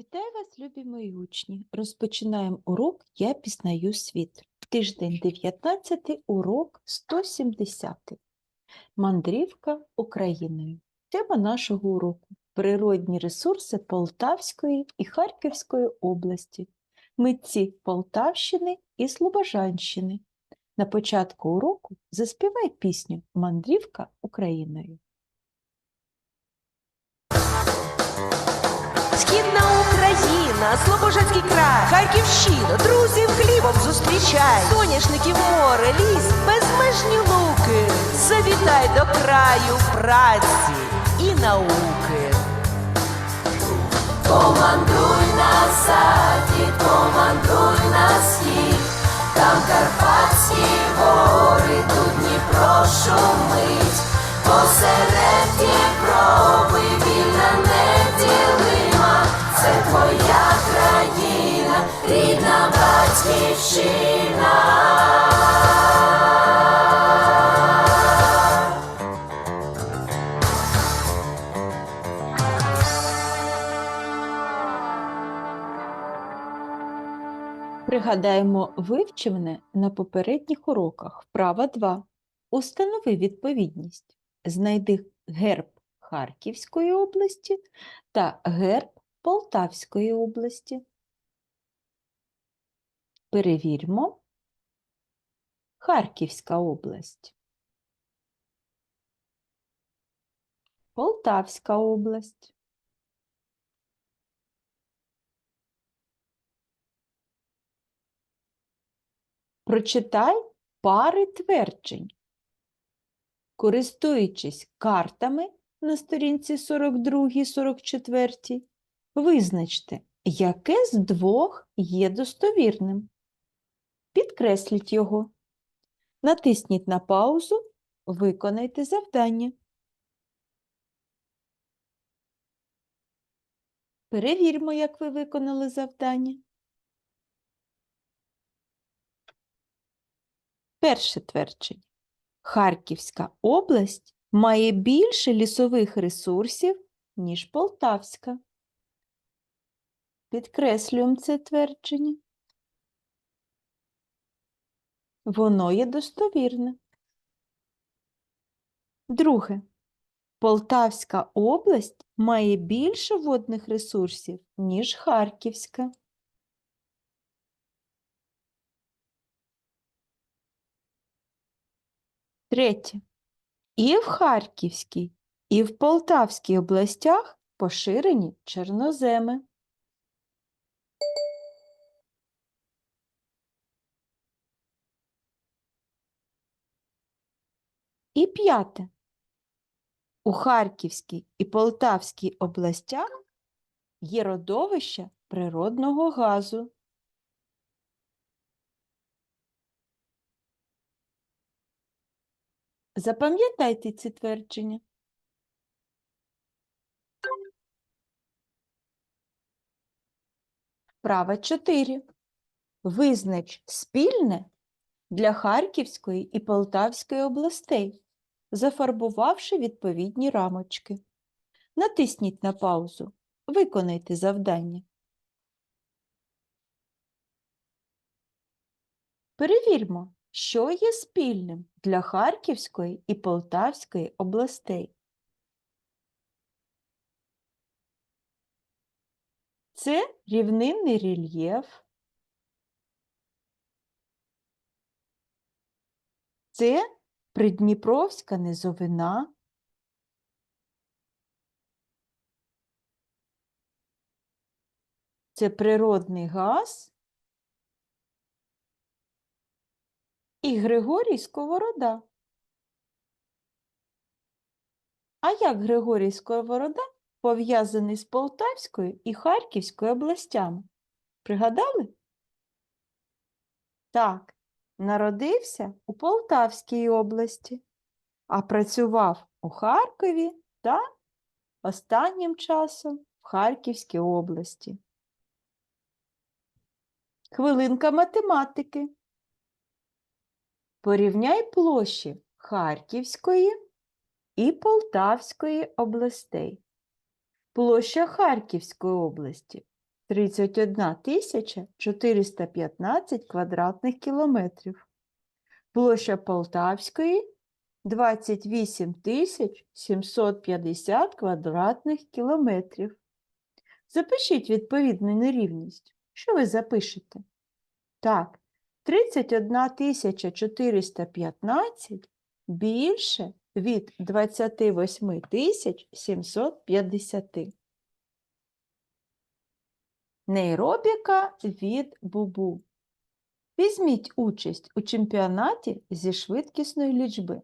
Вітаю вас, любі мої учні! Розпочинаємо урок Я пізнаю світ. Тиждень 19, урок 170. Мандрівка Україною. Тема нашого уроку природні ресурси Полтавської і Харківської області, митці Полтавщини і Слобожанщини. На початку уроку заспівай пісню Мандрівка Україною. Україна, Слобожанський край, Харківщина, друзів хлібом зустрічай, соняшників море, ліс, безмежні луки. Завітай до краю праці і науки. Помандруй на захід, помандруй на схід, там Карпатські гори, тут Дніпро шумить, посеред Дніпрови Пригадаємо вивчене на попередніх уроках. Вправа 2. Установи відповідність. Знайди герб Харківської області та герб Полтавської області. Перевірмо. Харківська область. Полтавська область. Прочитай пари тверджень. Користуючись картами на сторінці 42-44, визначте, яке з двох є достовірним. Підкресліть його. Натисніть на паузу, виконайте завдання. Перевірмо, як ви виконали завдання. Перше твердження. Харківська область має більше лісових ресурсів, ніж Полтавська. Підкреслюємо це твердження. Воно є достовірне. Друге. Полтавська область має більше водних ресурсів, ніж Харківська. Третє. І в Харківській, і в Полтавській областях поширені чорноземи. І п'яте. У Харківській і Полтавській областях є родовища природного газу. Запам'ятайте ці твердження. Вправа 4. Визнач спільне для Харківської і Полтавської областей, зафарбувавши відповідні рамочки. Натисніть на паузу. Виконайте завдання. Перевірмо, що є спільним для Харківської і Полтавської областей. Це рівнинний рельєф. Це Придніпровська низовина. Це природний газ і Григорій Сковорода. А як Григорій Сковорода пов'язаний з Полтавською і Харківською областями? Пригадали? Так, народився у Полтавській області, а працював у Харкові та останнім часом в Харківській області. Хвилинка математики. Порівняй площі Харківської і Полтавської областей. Площа Харківської області 31 415 квадратних кілометрів. Площа Полтавської 28 750 квадратних кілометрів. Запишіть відповідну нерівність. Що ви запишете? Так, 31 тисяча 415 більше від 28 тисяч 750. Нейробіка від Бубу. Візьміть участь у чемпіонаті зі швидкісної лічби.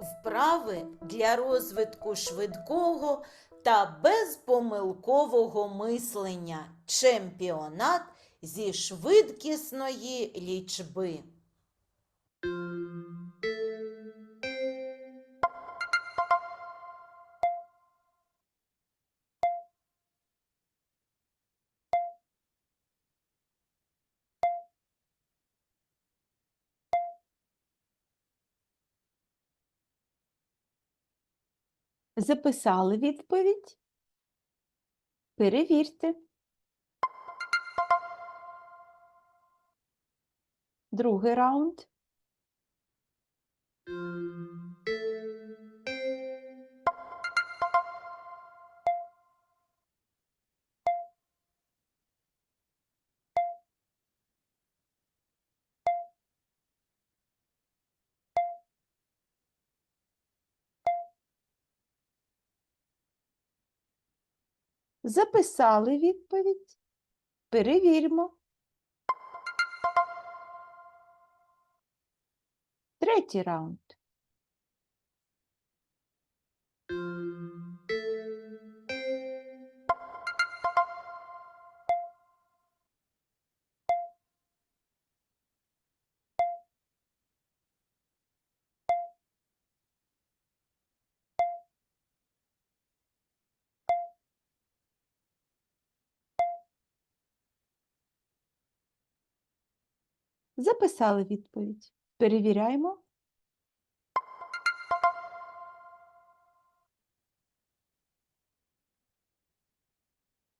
Вправи для розвитку швидкого та безпомилкового мислення. Чемпіонат зі швидкісної лічби. Записали відповідь? Перевірте. Другий раунд. Записали відповідь. Перевіримо. Третій раунд. Записали відповідь. Перевіряємо.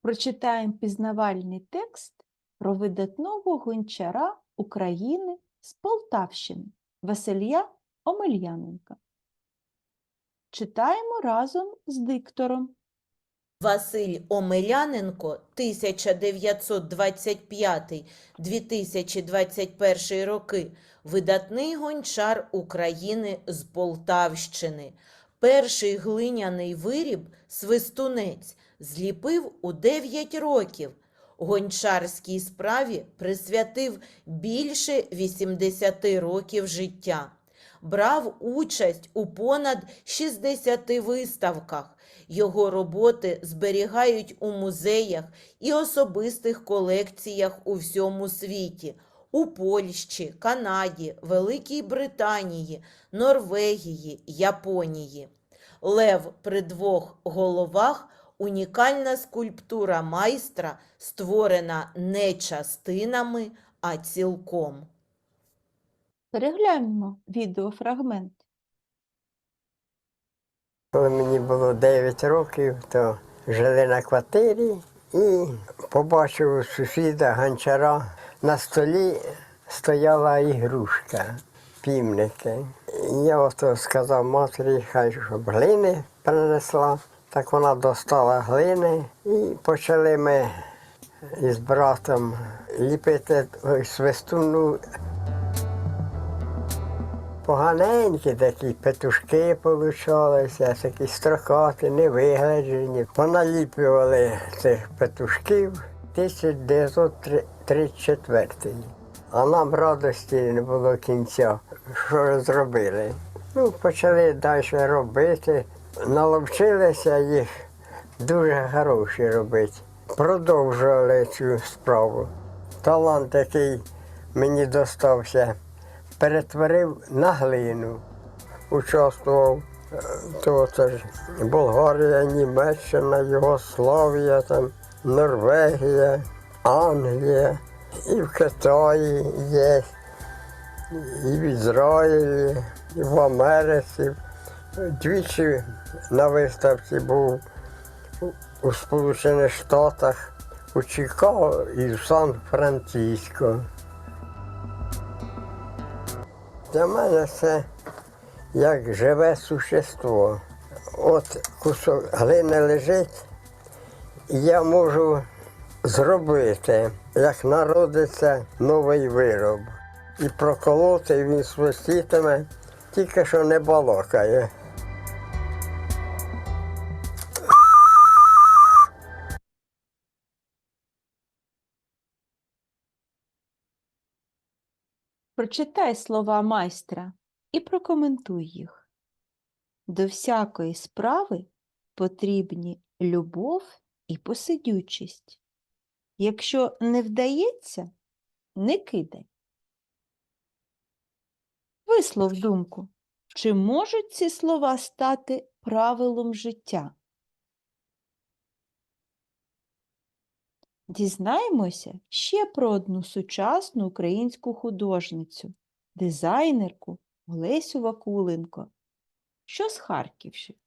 Прочитаємо пізнавальний текст про видатного гончара України з Полтавщини Василія Омельяненка. Читаємо разом з диктором. Василь Омеляненко 1925-2021 роки видатний гончар України з Полтавщини. Перший глиняний виріб свистунець зліпив у 9 років. Гончарській справі присвятив більше 80 років життя. Брав участь у понад 60 виставках. Його роботи зберігають у музеях і особистих колекціях у всьому світі у Польщі, Канаді, Великій Британії, Норвегії, Японії. Лев при двох головах унікальна скульптура майстра, створена не частинами, а цілком. Перегляньмо відеофрагмент. Коли мені було 9 років, то жили на квартирі і побачив сусіда гончара. На столі стояла ігрушка, півники. Я ото сказав матері, хай щоб глини принесла. Так вона достала глини і почали ми із братом ліпити свистуну Поганенькі такі петушки получалися, такі строкаті, невигляджені. Поналіплювали цих петушків 1934. А нам радості не було кінця, що зробили. Ну, почали далі робити, наловчилися їх дуже хороші робити. Продовжували цю справу. Талант, який мені достався, перетворив на глину. Участвував е, то це ж Болгарія, Німеччина, Югославія, там, Норвегія, Англія, і в Китаї є, і в Ізраїлі, і в Америці, Двічі на виставці був у Сполучених Штатах, у Чикаго і в Сан-Франциско. Для мене це як живе существо. От кусок глини лежить, я можу зробити, як народиться новий вироб. І проколоти він свистітиме, тільки що не балакає. Прочитай слова майстра і прокоментуй їх. До всякої справи потрібні любов і посидючість. Якщо не вдається, не кидай. Вислов думку, чи можуть ці слова стати правилом життя? Дізнаємося ще про одну сучасну українську художницю, дизайнерку Олесю Вакуленко, що з Харківщини.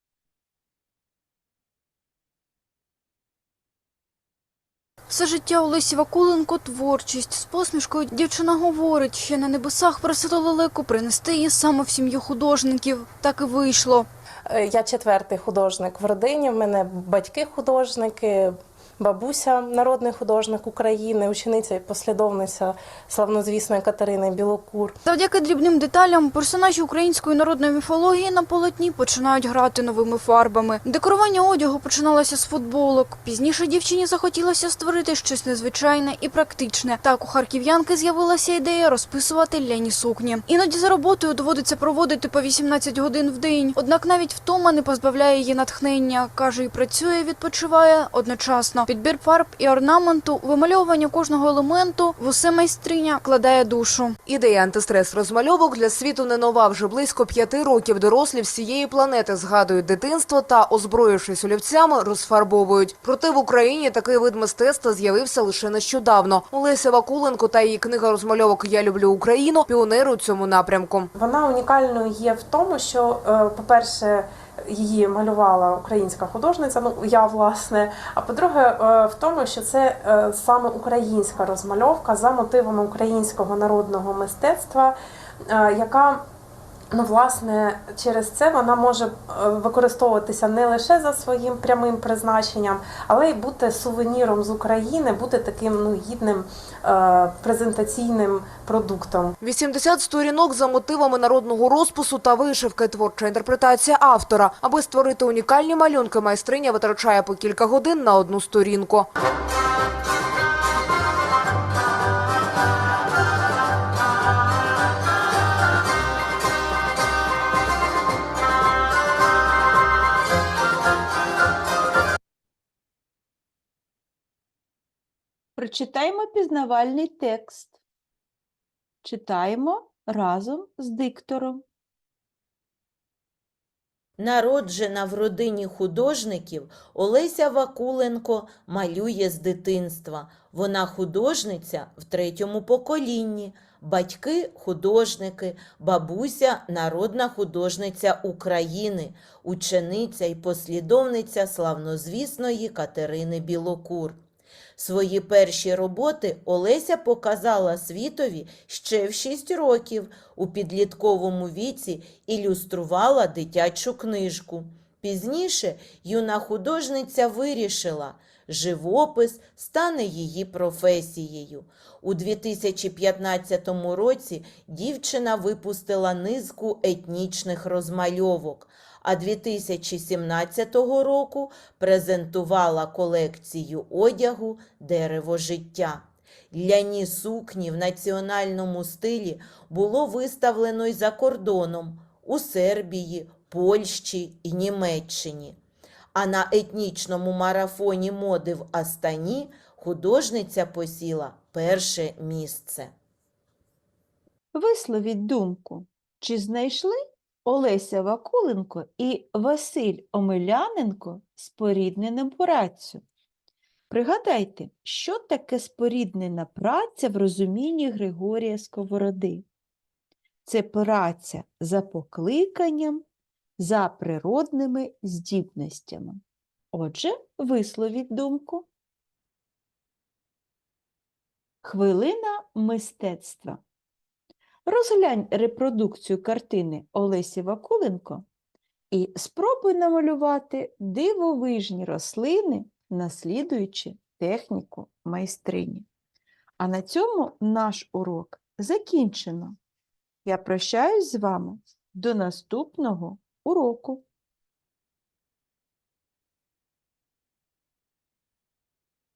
Все життя Олесі Вакуленко творчість. З посмішкою дівчина говорить, що на небесах просила лелеку принести її саме в сім'ю художників. Так і вийшло. Е, Я четвертий художник в родині. В мене батьки художники, бабуся народний художник України, учениця і послідовниця славнозвісної Катерини Білокур. Завдяки дрібним деталям персонажі української народної міфології на полотні починають грати новими фарбами. Декорування одягу починалося з футболок. Пізніше дівчині захотілося створити щось незвичайне і практичне. Так у харків'янки з'явилася ідея розписувати ляні сукні. Іноді за роботою доводиться проводити по 18 годин в день. Однак навіть втома не позбавляє її натхнення. каже, і працює, відпочиває одночасно. Підбір фарб і орнаменту, вимальовування кожного елементу в усе майстриня вкладає душу. Ідея антистрес розмальовок для світу не нова. Вже близько п'яти років дорослі всієї планети згадують дитинство та, озброївшись олівцями, розфарбовують. Проте в Україні такий вид мистецтва з'явився лише нещодавно. Олеся Вакуленко та її книга розмальовок Я люблю Україну піонери у цьому напрямку. Вона унікальною є в тому, що, е, по-перше, її малювала українська художниця, ну я власне. А по-друге, е, в тому, що це е, саме українська розмальовка за мотивами українського народного мистецтва, е, яка Ну, власне, через це вона може е, використовуватися не лише за своїм прямим призначенням, але й бути сувеніром з України, бути таким ну гідним е, презентаційним продуктом. 80 сторінок за мотивами народного розпису та вишивки. Творча інтерпретація автора. Аби створити унікальні малюнки, майстриня витрачає по кілька годин на одну сторінку. Прочитаймо пізнавальний текст. Читаємо разом з диктором. Народжена в родині художників, Олеся Вакуленко малює з дитинства. Вона художниця в третьому поколінні. Батьки художники, бабуся народна художниця України, учениця і послідовниця славнозвісної Катерини Білокур. Свої перші роботи Олеся показала світові ще в 6 років. У підлітковому віці ілюструвала дитячу книжку. Пізніше юна художниця вирішила, живопис стане її професією. У 2015 році дівчина випустила низку етнічних розмальовок, а 2017 року презентувала колекцію одягу Дерево життя. Ляні сукні в національному стилі було виставлено й за кордоном у Сербії, Польщі і Німеччині. А на етнічному марафоні моди в Астані художниця посіла перше місце. Висловіть думку, чи знайшли Олеся Вакуленко і Василь Омеляненко споріднену працю? Пригадайте, що таке споріднена праця в розумінні Григорія Сковороди? Це праця за покликанням, за природними здібностями. Отже, висловіть думку. Хвилина мистецтва. Розглянь репродукцію картини Олесі Вакуленко і спробуй намалювати дивовижні рослини, наслідуючи техніку майстрині. А на цьому наш урок закінчено. Я прощаюсь з вами до наступного уроку.